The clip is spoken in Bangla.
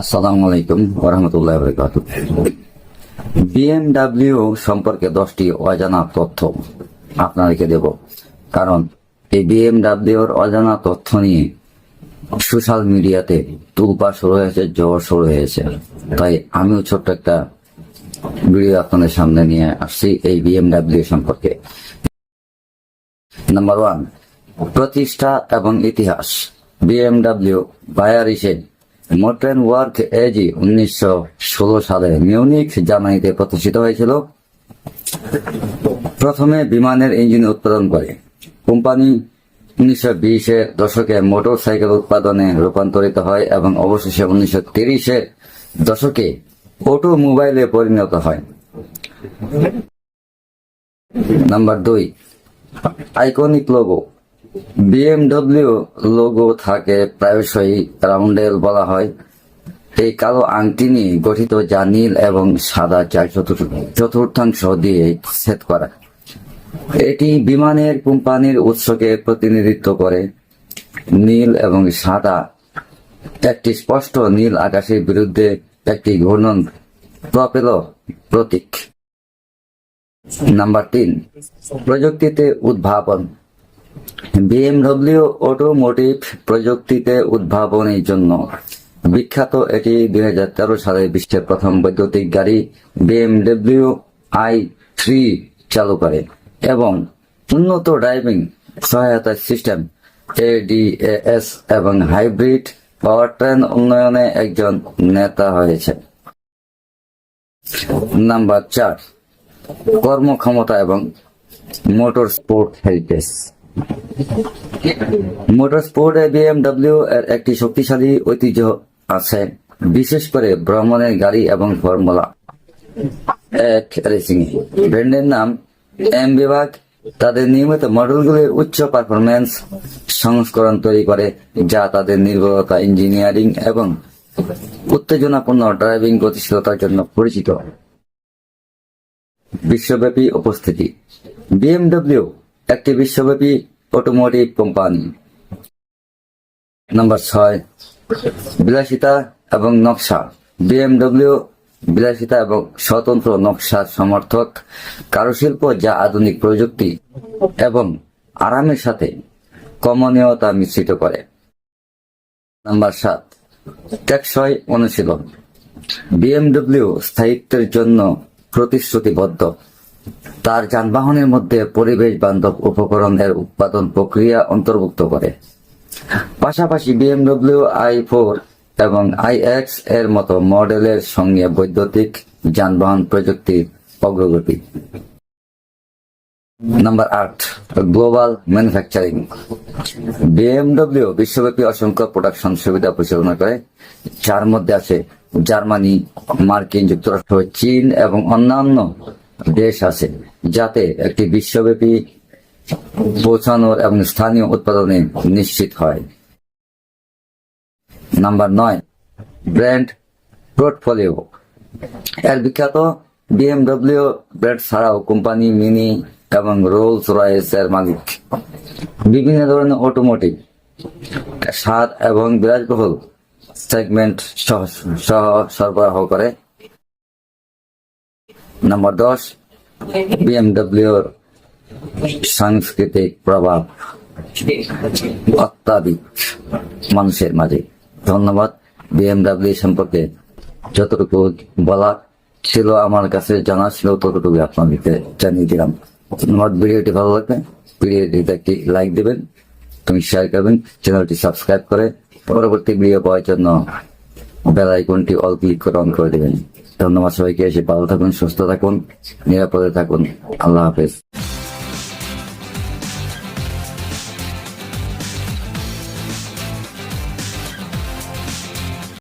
আসসালামু আলাইকুম ওরহামতুল্লাহ বরকাত বিএমডাব্লিউ সম্পর্কে দশটি অজানা তথ্য আপনাদেরকে দেব। কারণ এই বিএমডাব্লিউর অজানা তথ্য নিয়ে সোশ্যাল মিডিয়াতে তুলপা শুরু হয়েছে, জ্বর শুরু হয়েছে। তাই আমিও ছোট্ট একটা ভিডিও আপনাদের সামনে নিয়ে আসছি এই বিএমডাব্লিউ সম্পর্কে। নাম্বার ওয়ান, প্রতিষ্ঠা এবং ইতিহাস। BMW Bayerische Motoren Werke AG উনিশশো ষোলো সালে মিউনিক জার্মানিতে প্রতিষ্ঠিত হয়েছিল। প্রথমে বিমানের ইঞ্জিন উৎপাদন করে। কোম্পানি উনিশশো বিশের দশকে মোটর সাইকেল উৎপাদনে রূপান্তরিত হয় এবং অবশেষে উনিশশো তিরিশের দশকে অটোমোবাইলে পরিণত হয়। নাম্বার দুই, আইকনিক লোগো। বিএমডব্লিউ লোগো থাকে প্রায়শই রাউন্ডেল বলা হয়। এই কালো আংটি নিয়ে গঠিত যা নীল এবং সাদা চার চতুর্থাংশ দিয়ে সেট করা। এটি বিমানের কোম্পানির উৎসকে প্রতিনিধিত্ব করে। নীল এবং সাদা একটি স্পষ্ট নীল আকাশের বিরুদ্ধে একটি ঘূর্ণন প্রপেল প্রতীক। নাম্বার তিন, প্রযুক্তিতে উদ্ভাবন। বিএমডব্লিউ অটোমোটিভ প্রযুক্তিতে উদ্ভাবনের জন্য বিখ্যাত এটি দুই হাজার তেরো সালে বিশ্বের প্রথম বৈদ্যুতিক গাড়ি বিএমডব্লিউ আই থ্রি চালু করে এবং উন্নত ড্রাইভিং সহায়তা সিস্টেম এডিএস এবং হাইব্রিড পাওয়ার ট্রেন উন্নয়নে একজন নেতা হয়েছে। নাম্বার চার, কর্মক্ষমতা এবং মোটর স্পোর্ট হেরিটেজ। মোটর স্পোর্টে বিএমডব্লিউ এর একটি শক্তিশালী ঐতিহ্য আছে, বিশেষ করে ভ্রমণের গাড়ি এবং ফর্মুলা। এক রেসিং ব্র্যান্ডের নাম এম বিভাগ। তাদের নিয়মিত মডেলগুলির উচ্চ পারফরমেন্স সংস্করণ তৈরি করে, যা তাদের নির্ভরতা, ইঞ্জিনিয়ারিং এবং উত্তেজনাপূর্ণ ড্রাইভিং গতিশীলতার জন্য পরিচিত। বিশ্বব্যাপী উপস্থিতি। বিএমডব্লিউ একটি বিশ্বব্যাপী অটোমোটিভ কোম্পানি নাম্বার ছয়, বিলাসিতা এবং নকশা। বিএমডব্লিউ বিলাসিতা এবং স্বতন্ত্র নকশার সমর্থক, কারুশিল্প যা আধুনিক প্রযুক্তি এবং আরামের সাথে কমনীয়তা মিশ্রিত করে। নাম্বার সাত, টেকসই অনুশীলন। বিএমডব্লিউ স্থায়িত্বের জন্য প্রতিশ্রুতিবদ্ধ। তার যানবাহনের মধ্যে পরিবেশ বান্ধব উপকরণের উৎপাদন প্রক্রিয়া অন্তর্ভুক্ত করে। পাশাপাশি বিএমডব্লিউ আই ফোর এবং আই এক্সের মতো মডেলের সঙ্গে বৈদ্যুতিক যানবাহন প্রযুক্তির অগ্রগতি। নাম্বার আট গ্লোবাল ম্যানুফ্যাকচারিং বিএমডব্লিউ বিশ্বব্যাপী অসংখ্য প্রোডাকশন সুবিধা পরিচালনা করে, যার মধ্যে আছে জার্মানি, মার্কিন, যুক্তরাষ্ট্র, চীন এবং অন্যান্য দেশ আছে, যাতে একটি বিশ্বব্যাপী পৌঁছানোর এবং স্থানীয় উৎপাদনে নিশ্চিত হয়। নাম্বার নয়, ব্র্যান্ড পোর্টফোলিও। এর বিখ্যাত বিএমডব্লিউ ব্র্যান্ড ছাড়াও কোম্পানি মিনি এবং রোলস রয়েস এর মালিক। বিভিন্ন ধরনের অটোমোটিভ স্বাদ এবং বিলাসবহুল সেগমেন্ট সহ, সরবরাহ করে। নম্বর দশ বিএমডব্লিউর সাংস্কৃতিক প্রভাব অত্যাধিক মানুষের মাঝে। ধন্যবাদ। বিএমডব্লিউ সম্পর্কে যতটুকু বলা ছিল আমার কাছে জানা ছিল ততটুকু আপনাদেরকে জানিয়ে দিলাম। ধন্যবাদ। ভিডিওটি ভালো লাগবে ভিডিওটিতে একটি লাইক দেবেন তুমি শেয়ার করবেন চ্যানেলটি সাবস্ক্রাইব করে পরবর্তী ভিডিও পাওয়ার জন্য বেল আইকনটি অল ক্লিক করে অন করে দেবেন। ধন্যবাদ সবাইকে, এসে ভালো থাকুন, সুস্থ থাকুন, নিরাপদে থাকুন। আল্লাহ হাফেজ।